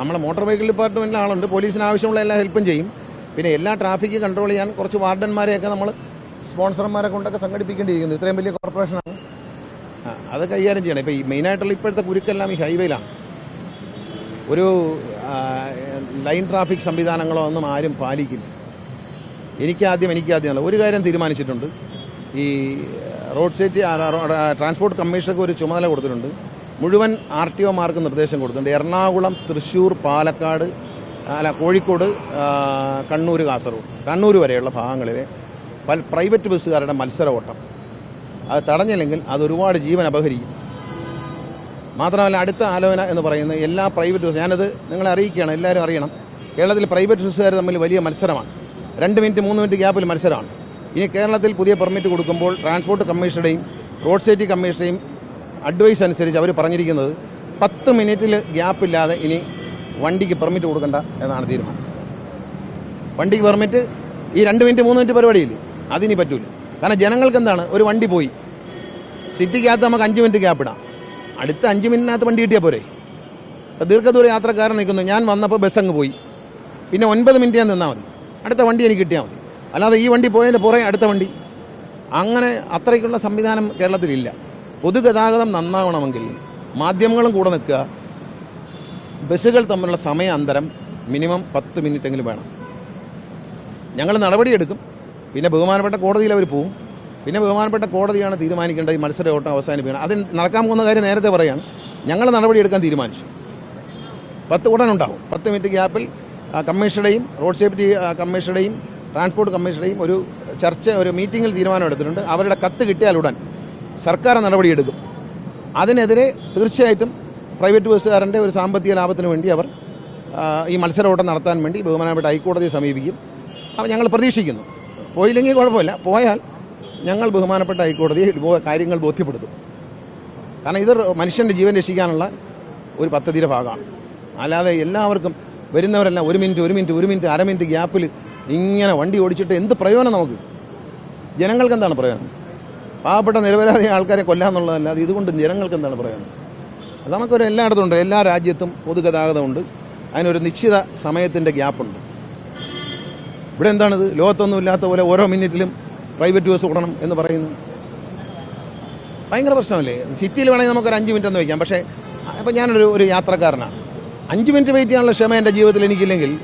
നമ്മളെ motor vehicle ഡിപ്പാർട്ട്മെന്റിൽ ആളുണ്ട്. പോലീസിന് ആവശ്യമുള്ള എല്ലാ ഹെൽപ്പും ചെയ്യും. പിന്നെ എല്ലാ ട്രാഫിക് കൺട്രോൾ ചെയ്യാൻ കുറച്ച് വാർഡന്മാരെയൊക്കെ നമ്മൾ സ്പോൺസർമാരെ കൊണ്ടൊക്കെ സംഘടിപ്പിക്കേണ്ടിയിരിക്കുന്നു. ഇത്രയും വലിയ കോർപ്പറേഷനാണ്. അത് കൈകാര്യം ചെയ്യണം. ഇപ്പോൾ ഈ മെയിനായിട്ടുള്ള ഇപ്പോഴത്തെ കുരുക്കെല്ലാം ഈ ഹൈവേയിലാണ്. ഒരു ലൈൻ ട്രാഫിക് സംവിധാനങ്ങളോ ഒന്നും ആരും പാലിക്കില്ല. എനിക്കാദ്യം എനിക്കാദ്യം അല്ല ഒരു കാര്യം തീരുമാനിച്ചിട്ടുണ്ട്. ഈ റോഡ് സേഫ്റ്റി ട്രാൻസ്പോർട്ട് കമ്മീഷണർക്ക് ഒരു ചുമതല കൊടുത്തിട്ടുണ്ട്. മുഴുവൻ ആർ ടി ഒമാർക്ക് നിർദ്ദേശം കൊടുത്തിട്ടുണ്ട്. എറണാകുളം തൃശ്ശൂർ പാലക്കാട് അല്ല കോഴിക്കോട് കണ്ണൂർ കാസർഗോഡ്. കണ്ണൂർ വരെയുള്ള ഭാഗങ്ങളിലെ പല പ്രൈവറ്റ് ബസ്സുകാരുടെ മത്സര ഓട്ടം അത് തടഞ്ഞില്ലെങ്കിൽ അതൊരുപാട് ജീവൻ അപഹരിക്കും. മാത്രമല്ല അടുത്ത ആലോചന എന്ന് പറയുന്നത് എല്ലാ പ്രൈവറ്റ് ബസ് ഞാനത് നിങ്ങളെ അറിയിക്കുകയാണ് എല്ലാവരും അറിയണം. കേരളത്തിൽ പ്രൈവറ്റ് ബസ്സുകാർ തമ്മിൽ വലിയ മത്സരമാണ്. രണ്ട് മിനിറ്റ് മൂന്ന് മിനിറ്റ് ഗ്യാപ്പിൽ മത്സരമാണ്. ഇനി കേരളത്തിൽ പുതിയ പെർമിറ്റ് കൊടുക്കുമ്പോൾ ട്രാൻസ്പോർട്ട് കമ്മീഷണറുടെയും റോഡ് സേഫ്റ്റി കമ്മീഷണറുടെയും അഡ്വൈസ് അനുസരിച്ച് അവർ പറഞ്ഞിരിക്കുന്നത് പത്ത് മിനിറ്റിൽ ഗ്യാപ്പില്ലാതെ ഇനി വണ്ടിക്ക് പെർമിറ്റ് കൊടുക്കണ്ട എന്നാണ് തീരുമാനം. വണ്ടിക്ക് പെർമിറ്റ് ഈ രണ്ട് മിനിറ്റ് മൂന്ന് മിനിറ്റ് പരിപാടിയില്ലേ? അതിനി പറ്റൂല. കാരണം ജനങ്ങൾക്ക് എന്താണ്? ഒരു വണ്ടി പോയി. സിറ്റിക്കകത്ത് നമുക്ക് അഞ്ച് മിനിറ്റ് ഗ്യാപ്പ് ഇടാം. അടുത്ത അഞ്ച് മിനിറ്റിനകത്ത് വണ്ടി കിട്ടിയാൽ പോരെ? ദീർഘദൂര യാത്രക്കാരൻ നിൽക്കുന്നു. ഞാൻ വന്നപ്പോൾ ബസ് അങ്ങ് പോയി. പിന്നെ ഒൻപത് മിനിറ്റ് ഞാൻ നിന്നാൽ മതി. അടുത്ത വണ്ടി എനിക്ക് കിട്ടിയാൽ മതി. അല്ലാതെ ഈ വണ്ടി പോയതിന്റെ പുറകെ അടുത്ത വണ്ടി. അങ്ങനെ അത്രയ്ക്കുള്ള സംവിധാനം കേരളത്തിലില്ല. പൊതുഗതാഗതം നന്നാവണമെങ്കിൽ മാധ്യമങ്ങളും കൂടെ നിൽക്കുക. ബസ്സുകൾ തമ്മിലുള്ള സമയ അന്തരം മിനിമം പത്ത് മിനിറ്റെങ്കിലും വേണം. ഞങ്ങൾ നടപടിയെടുക്കും. പിന്നെ ബഹുമാനപ്പെട്ട കോടതിയിൽ അവർ പോവും. പിന്നെ ബഹുമാനപ്പെട്ട കോടതിയാണ് തീരുമാനിക്കേണ്ടത് ഈ മത്സര ഓട്ടം അവസാനിപ്പിക്കണം. അതിന് നടക്കാൻ പോകുന്ന കാര്യം നേരത്തെ പറയാണ്. ഞങ്ങൾ നടപടിയെടുക്കാൻ തീരുമാനിച്ചു. പത്ത് ഉടനുണ്ടാവും. പത്ത് മിനിറ്റ് ഗ്യാപ്പിൽ കമ്മീഷണറുടെയും റോഡ് സേഫ്റ്റി കമ്മീഷണറുടെയും ട്രാൻസ്പോർട്ട് കമ്മീഷണറുടെയും ഒരു ചർച്ച ഒരു മീറ്റിംഗിൽ തീരുമാനം എടുത്തിട്ടുണ്ട്. അവരുടെ കത്ത് കിട്ടിയാൽ ഉടൻ സർക്കാർ നടപടിയെടുക്കും. അതിനെതിരെ തീർച്ചയായിട്ടും പ്രൈവറ്റ് ബസ്സുകാരന്റെ ഒരു സാമ്പത്തിക ലാഭത്തിന് വേണ്ടി അവർ ഈ മത്സര ഓട്ടം നടത്താൻ വേണ്ടി ബഹുമാനപ്പെട്ട ഹൈക്കോടതിയെ സമീപിക്കും. അപ്പോൾ ഞങ്ങൾ പ്രതീക്ഷിക്കുന്നു. പോയില്ലെങ്കിൽ കുഴപ്പമില്ല. പോയാൽ ഞങ്ങൾ ബഹുമാനപ്പെട്ട ഹൈക്കോടതിയെ കാര്യങ്ങൾ ബോധ്യപ്പെടുത്തും. കാരണം ഇത് മനുഷ്യന്റെ ജീവൻ രക്ഷിക്കാനുള്ള ഒരു പദ്ധതിയുടെ ഭാഗമാണ്. അല്ലാതെ എല്ലാവർക്കും വരുന്നവരെല്ലാം ഒരു മിനിറ്റ് ഒരു മിനിറ്റ് ഒരു മിനിറ്റ് അര മിനിറ്റ് ഗ്യാപ്പിൽ ഇങ്ങനെ വണ്ടി ഓടിച്ചിട്ട് എന്ത് പ്രയോജനം നമുക്ക്? ജനങ്ങൾക്ക് എന്താണ് പ്രയോജനം? പാവപ്പെട്ട നിരപരാധി ആൾക്കാരെ കൊല്ലാന്നുള്ളതല്ലാതെ ഇതുകൊണ്ട് ജനങ്ങൾക്ക് എന്താണ് പറയുന്നത്? അത് നമുക്കൊരു എല്ലായിടത്തും ഉണ്ട്. എല്ലാ രാജ്യത്തും പൊതുഗതാഗതമുണ്ട്. അതിനൊരു നിശ്ചിത സമയത്തിന്റെ ഗ്യാപ്പുണ്ട്. ഇവിടെ എന്താണിത്? ലോകത്തൊന്നും ഇല്ലാത്ത പോലെ ഓരോ മിനിറ്റിലും പ്രൈവറ്റ് ബസ് വിടണം എന്ന് പറയുന്നു. ഭയങ്കര പ്രശ്നമല്ലേ? സിറ്റിയിൽ വേണമെങ്കിൽ നമുക്കൊരു അഞ്ച് മിനിറ്റ് ഒന്ന് വയ്ക്കാം പക്ഷേ അപ്പം ഞാനൊരു ഒരു യാത്രക്കാരനാണ്. അഞ്ച് മിനിറ്റ് വെയിറ്റ് ചെയ്യാനുള്ള ക്ഷമ എന്റെ ജീവിതത്തിൽ എനിക്കില്ലെങ്കിൽ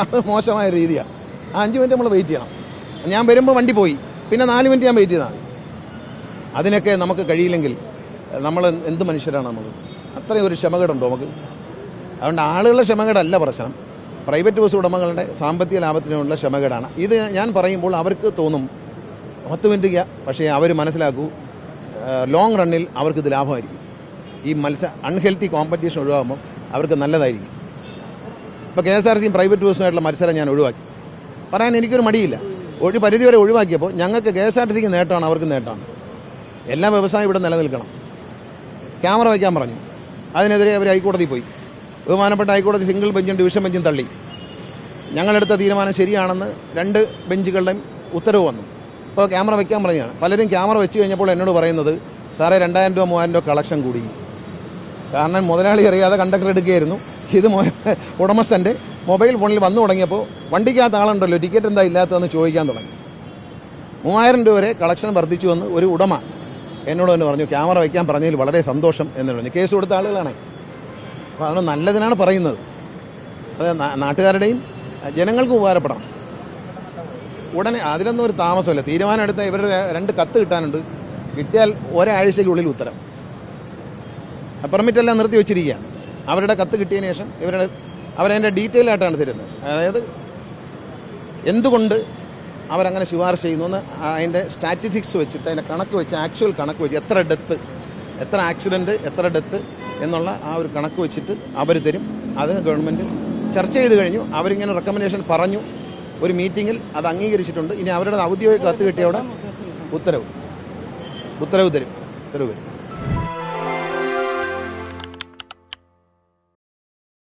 അത് മോശമായ രീതിയാണ് ആ അഞ്ച് മിനിറ്റ് നമ്മൾ വെയിറ്റ് ചെയ്യണം. ഞാൻ വരുമ്പോൾ വണ്ടി പോയി. പിന്നെ നാല് മിനിറ്റ് ഞാൻ വെയിറ്റ് ചെയ്താൽ മതി. അതിനൊക്കെ നമുക്ക് കഴിയില്ലെങ്കിൽ നമ്മൾ എന്ത് മനുഷ്യരാണ് നമ്മൾ? അത്രയും ഒരു ക്ഷമകേടുണ്ടോ നമുക്ക്? അതുകൊണ്ട് ആളുകളുടെ ക്ഷമകേടല്ല പ്രശ്നം. പ്രൈവറ്റ് ബസ് ഉടമകളുടെ സാമ്പത്തിക ലാഭത്തിനുള്ള ക്ഷമകേടാണ്. ഇത് ഞാൻ പറയുമ്പോൾ അവർക്ക് തോന്നും പത്ത് മിനിറ്റ് പക്ഷേ അവർ മനസ്സിലാക്കൂ ലോങ് റണ്ണിൽ അവർക്കിത് ലാഭമായിരിക്കും. ഈ മത്സ അൺഹെൽത്തി കോമ്പറ്റീഷൻ ഒഴിവാകുമ്പോൾ അവർക്ക് നല്ലതായിരിക്കും. ഇപ്പോൾ കെ എസ് ആർ സിയും പ്രൈവറ്റ് ബസ്സുമായിട്ടുള്ള മത്സരം ഞാൻ ഒഴിവാക്കി. പറയാൻ എനിക്കൊരു മടിയില്ല. ഒരു പരിധിവരെ ഒഴിവാക്കിയപ്പോൾ ഞങ്ങൾക്ക് കെ എസ് ആർ ടി സിക്ക് നേട്ടമാണ് അവർക്ക് നേട്ടമാണ്. എല്ലാ വ്യവസായം ഇവിടെ നിലനിൽക്കണം. ക്യാമറ വയ്ക്കാൻ പറഞ്ഞു. അതിനെതിരെ അവർ ഹൈക്കോടതി പോയി. ബഹുമാനപ്പെട്ട ഹൈക്കോടതി സിംഗിൾ ബെഞ്ചും ഡിവിഷൻ ബെഞ്ചും തള്ളി. ഞങ്ങളെടുത്ത തീരുമാനം ശരിയാണെന്ന് രണ്ട് ബെഞ്ചുകളുടെയും ഉത്തരവ് വന്നു. അപ്പോൾ ക്യാമറ വയ്ക്കാൻ പറഞ്ഞാണ് പലരും ക്യാമറ വെച്ച് കഴിഞ്ഞപ്പോൾ എന്നോട് പറയുന്നത് സാറേ രണ്ടായിരം രൂപ മൂവായിരം രൂപ കളക്ഷൻ കൂടി. കാരണം മുതലാളി അറിയാതെ കണ്ടക്ടർ എടുക്കുകയായിരുന്നു. ഇത് ഉടമസ്ഥന്റെ മൊബൈൽ ഫോണിൽ വന്നു തുടങ്ങിയപ്പോൾ വണ്ടിക്കകത്ത് ആളുണ്ടല്ലോ ടിക്കറ്റ് എന്താ ഇല്ലാത്തതെന്ന് ചോദിക്കാൻ തുടങ്ങി. മൂവായിരം രൂപ വരെ കളക്ഷൻ വർദ്ധിച്ചു എന്ന് ഒരു ഉടമ എന്നോട് തന്നെ പറഞ്ഞു ക്യാമറ വയ്ക്കാൻ പറഞ്ഞതിൽ വളരെ സന്തോഷം എന്ന് പറഞ്ഞു. കേസ് കൊടുത്ത ആളുകളാണ്. അപ്പോൾ അതിന് നല്ലതിനാണ് പറയുന്നത്. അത് നാട്ടുകാരുടെയും ജനങ്ങൾക്കും ഉപകാരപ്പെടണം. ഉടനെ അതിലൊന്നും ഒരു താമസമില്ല. തീരുമാനം എടുത്ത ഇവരുടെ രണ്ട് കത്ത് കിട്ടാനുണ്ട്. കിട്ടിയാൽ ഒരാഴ്ചയ്ക്കുള്ളിൽ ഉത്തരം. പെർമിറ്റ് എല്ലാം നിർത്തി വെച്ചിരിക്കുകയാണ് അവരുടെ കത്ത് കിട്ടിയതിന് ശേഷം ഇവരുടെ അവരതിന്റെ ഡീറ്റെയിൽ ആയിട്ടാണ് തരുന്നത്. അതായത് എന്തുകൊണ്ട് അവരങ്ങനെ ശുപാർശ ചെയ്യുന്നു എന്ന് അതിന്റെ സ്റ്റാറ്റിസ്റ്റിക്സ് വെച്ചിട്ട് അതിന്റെ കണക്ക് വെച്ച് ആക്ച്വൽ കണക്ക് വെച്ച് എത്ര ഡെത്ത് എത്ര ആക്സിഡന്റ് എത്ര ഡെത്ത് എന്നുള്ള ആ ഒരു കണക്ക് വെച്ചിട്ട് അവർ തരും. അത് ഗവൺമെന്റ് ചർച്ച ചെയ്ത് കഴിഞ്ഞു. അവരിങ്ങനെ റെക്കമെൻഡേഷൻ പറഞ്ഞു. ഒരു മീറ്റിങ്ങിൽ അത് അംഗീകരിച്ചിട്ടുണ്ട്. ഇനി അവരുടെ ഔദ്യോഗിക കത്ത് കിട്ടിയവിടെ ഉത്തരവ്. ഉത്തരവ് തരും. ഉത്തരവ് തരും.